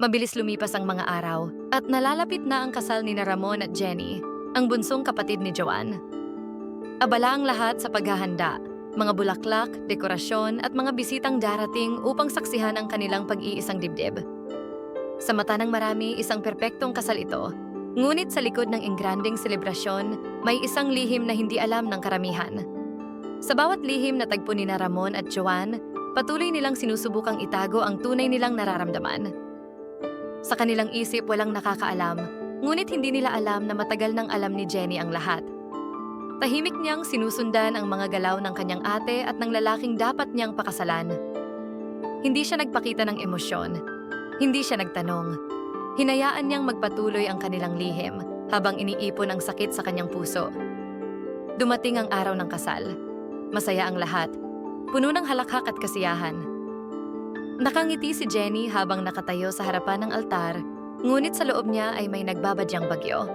Mabilis lumipas ang mga araw at nalalapit na ang kasal ni na Ramon at Jenny, ang bunsong kapatid ni Joanne. Abala ang lahat sa paghahanda, mga bulaklak, dekorasyon at mga bisitang darating upang saksihan ang kanilang pag-iisang dibdib. Sa mata ng marami, isang perpektong kasal ito. Ngunit sa likod ng engranding selebrasyon, may isang lihim na hindi alam ng karamihan. Sa bawat lihim na tagpo ni na Ramon at Joanne, patuloy nilang sinusubukang itago ang tunay nilang nararamdaman. Sa kanilang isip walang nakakaalam, ngunit hindi nila alam na matagal nang alam ni Jenny ang lahat. Tahimik niyang sinusundan ang mga galaw ng kanyang ate at ng lalaking dapat niyang pakasalan. Hindi siya nagpakita ng emosyon. Hindi siya nagtanong. Hinayaan niyang magpatuloy ang kanilang lihim habang iniipon ang sakit sa kanyang puso. Dumating ang araw ng kasal. Masaya ang lahat. Puno ng halakhak at kasiyahan. Nakangiti si Jenny habang nakatayo sa harapan ng altar, ngunit sa loob niya ay may nagbabadyang bagyo.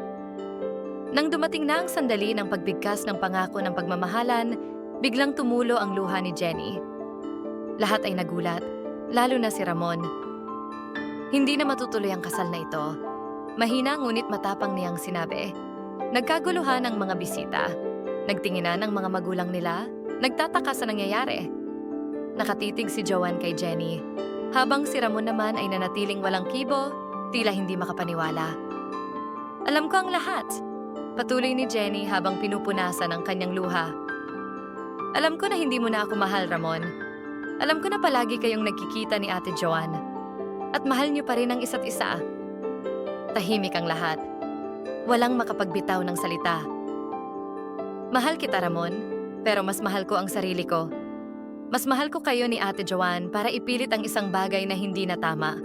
Nang dumating na ang sandali ng pagbigkas ng pangako ng pagmamahalan, biglang tumulo ang luha ni Jenny. Lahat ay nagulat, lalo na si Ramon. Hindi na matutuloy ang kasal na ito. Mahina ngunit matapang niyang sinabi. Nagkaguluhan ang mga bisita. Nagtinginan ang mga magulang nila. Nagtataka sa nangyayari. Nakatitig si Joanne kay Jenny. Habang si Ramon naman ay nanatiling walang kibo, tila hindi makapaniwala. Alam ko ang lahat. Patuloy ni Jenny habang pinupunasan ang kanyang luha. Alam ko na hindi mo na ako mahal, Ramon. Alam ko na palagi kayong nagkikita ni Ate Joanne. At mahal niyo pa rin ang isa't isa. Tahimik ang lahat. Walang makapagbitaw ng salita. Mahal kita, Ramon, pero mas mahal ko ang sarili ko. Mas mahal ko kayo ni Ate Joanne para ipilit ang isang bagay na hindi na tama.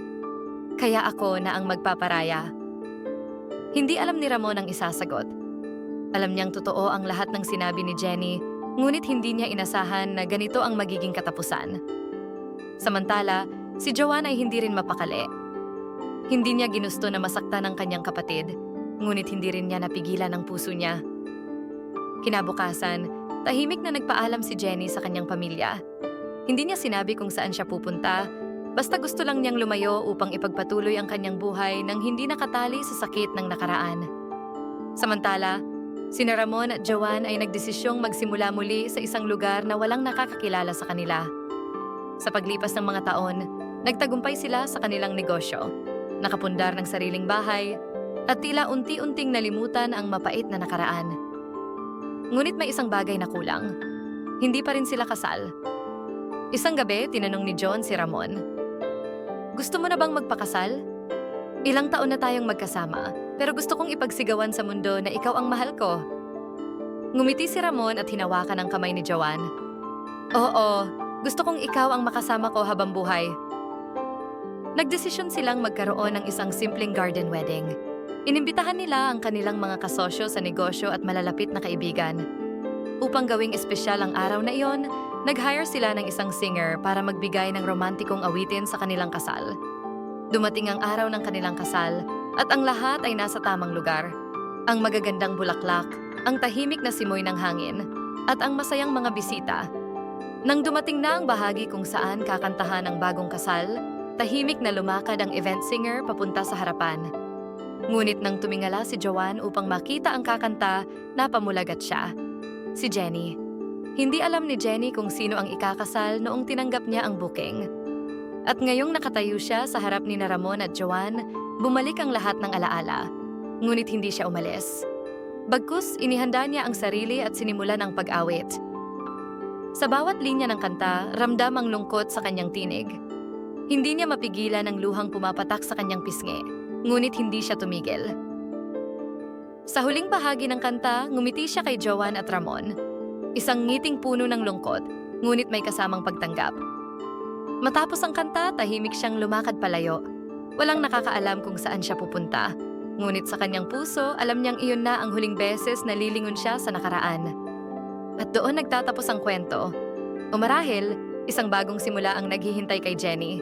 Kaya ako na ang magpaparaya. Hindi alam ni Ramon ang isasagot. Alam niyang totoo ang lahat ng sinabi ni Jenny, ngunit hindi niya inasahan na ganito ang magiging katapusan. Samantala, si Joanne ay hindi rin mapakali. Hindi niya ginusto na masaktan ang kanyang kapatid, ngunit hindi rin niya napigilan ang puso niya. Kinabukasan, tahimik na nagpaalam si Jenny sa kanyang pamilya. Hindi niya sinabi kung saan siya pupunta, basta gusto lang niyang lumayo upang ipagpatuloy ang kanyang buhay nang hindi nakatali sa sakit ng nakaraan. Samantala, sina Ramon at Joanne ay nagdesisyong magsimula muli sa isang lugar na walang nakakakilala sa kanila. Sa paglipas ng mga taon, nagtagumpay sila sa kanilang negosyo, nakapundar ng sariling bahay, at tila unti-unting nalimutan ang mapait na nakaraan. Ngunit may isang bagay na kulang. Hindi pa rin sila kasal. Isang gabi, tinanong ni John si Ramon, Gusto mo na bang magpakasal? Ilang taon na tayong magkasama, pero gusto kong ipagsigawan sa mundo na ikaw ang mahal ko. Ngumiti si Ramon at hinawakan ang kamay ni Joanne. Oo, gusto kong ikaw ang makasama ko habang buhay. Nagdesisyon silang magkaroon ng isang simpleng garden wedding. Inimbitahan nila ang kanilang mga kasosyo sa negosyo at malalapit na kaibigan. Upang gawing espesyal ang araw na iyon, nag-hire sila ng isang singer para magbigay ng romantikong awitin sa kanilang kasal. Dumating ang araw ng kanilang kasal at ang lahat ay nasa tamang lugar. Ang magagandang bulaklak, ang tahimik na simoy ng hangin, at ang masayang mga bisita. Nang dumating na ang bahagi kung saan kakantahan ang bagong kasal, tahimik na lumakad ang event singer papunta sa harapan. Ngunit nang tumingala si Joanne upang makita ang kakanta, napamulagat siya. Si Jenny. Hindi alam ni Jenny kung sino ang ikakasal noong tinanggap niya ang booking. At ngayong nakatayo siya sa harap ni Ramon at Joanne, bumalik ang lahat ng alaala. Ngunit hindi siya umalis. Bagkus, inihanda niya ang sarili at sinimulan ang pag-awit. Sa bawat linya ng kanta, ramdam ang lungkot sa kanyang tinig. Hindi niya mapigilan ang luhang pumapatak sa kanyang pisngi, ngunit hindi siya tumigil. Sa huling bahagi ng kanta, ngumiti siya kay Joanne at Ramon. Isang ngiting puno ng lungkot, ngunit may kasamang pagtanggap. Matapos ang kanta, tahimik siyang lumakad palayo. Walang nakakaalam kung saan siya pupunta. Ngunit sa kanyang puso, alam niyang iyon na ang huling beses na lilingon siya sa nakaraan. At doon nagtatapos ang kwento. O marahil, isang bagong simula ang naghihintay kay Jenny.